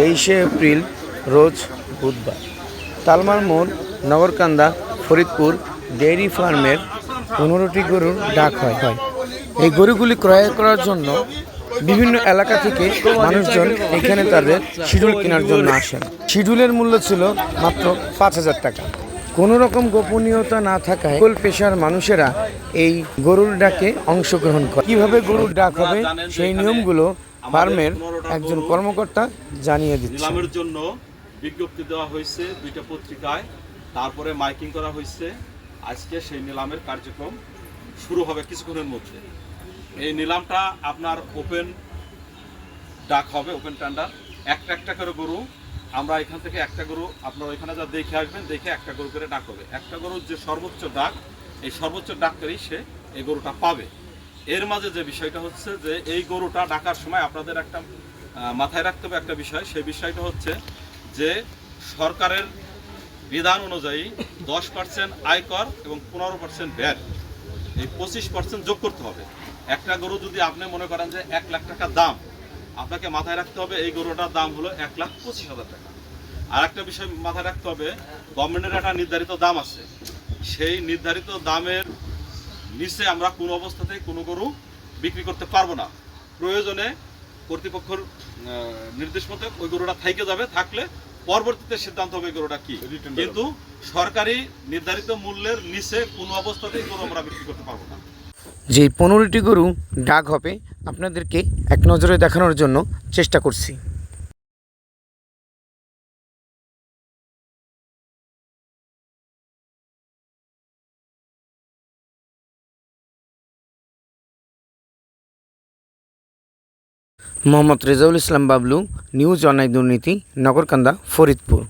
তেইশে এপ্রিল, রোজ বুধবার। তালমার মোড়, নগরকান্দা, ফরিদপুর ডেয়ারি ফার্মের পনেরোটি গরুর ডাক হয় হয়। এই গরুগুলি ক্রয় করার জন্য বিভিন্ন এলাকা থেকে মানুষজন এখানে তাদের শিডিউল কেনার জন্য আসেন। শিডিউলের মূল্য ছিল মাত্র পাঁচ হাজার টাকা। কোনো রকম গোপনীয়তা না থাকায় সকল পেশার মানুষেরা এই গরুর ডাকে অংশগ্রহণ করে। কীভাবে গরুর ডাক হবে সেই নিয়মগুলো ফার্মের একজন কর্মকর্তা জানিয়ে দিচ্ছে। জন্য বিজ্ঞপ্তি দেওয়া হয়েছে দুইটা পত্রিকায়, তারপরে মাইকিং করা হয়েছে। আজকে সেই নিলামের কার্যক্রম শুরু হবে কিছুক্ষণের মধ্যে। এই নিলামটা আপনার ওপেন ডাক হবে, ওপেন টেন্ডার। একটা একটা করে গরু আমরা এখান থেকে একটা গরু আপনারা ওইখানে যা দেখে আসবেন, দেখে একটা গরু করে ডাক হবে। একটা গরুর যে সর্বোচ্চ ডাক, এই সর্বোচ্চ ডাক করেই সে এই গরুটা পাবে। এর মাঝে যে বিষয়টা হচ্ছে যে, এই গরুটা ডাকার সময় আপনাদের একটা মাথায় রাখতে হবে একটা বিষয়। সেই বিষয়টা হচ্ছে যে, সরকারের বিধান অনুযায়ী দশ পার্সেন্ট আয়কর এবং পনেরো পার্সেন্ট ভ্যাট এই পঁচিশ পার্সেন্ট যোগ করতে হবে। একটা গরু যদি আপনি মনে করেন যে এক লাখ টাকা দাম আপনাকে মাথায় রাখতে হবে এই গরুটার দাম হলো এক লাখ পঁচিশ হাজার টাকা। আর একটা বিষয় মাথায় রাখতে হবে গভর্নমেন্টের একটা নির্ধারিত দাম আছে। সেই নির্ধারিত দামের নিচে আমরা কোনো অবস্থাতেই কোনো গরু বিক্রি করতে পারব না। প্রয়োজনে কর্তৃপক্ষের নির্দেশ মতে ওই গরুটা থাইকে যাবে থাকলে পরবর্তীতে সিদ্ধান্ত হবে গরুটা কি। কিন্তু সরকারি নির্ধারিত মূল্যের নিচে কোনো অবস্থাতেই গরু আমরা বিক্রি করতে পারব না। যে পনেরোটি গরু ডাক হবে আপনাদেরকে এক নজরে দেখানোর জন্য চেষ্টা করছি। মোহাম্মদ রেজাউল ইসলাম বাবলু, নিউজ অনলাইন দুর্নীতি, নগরকান্দা, ফরিদপুর।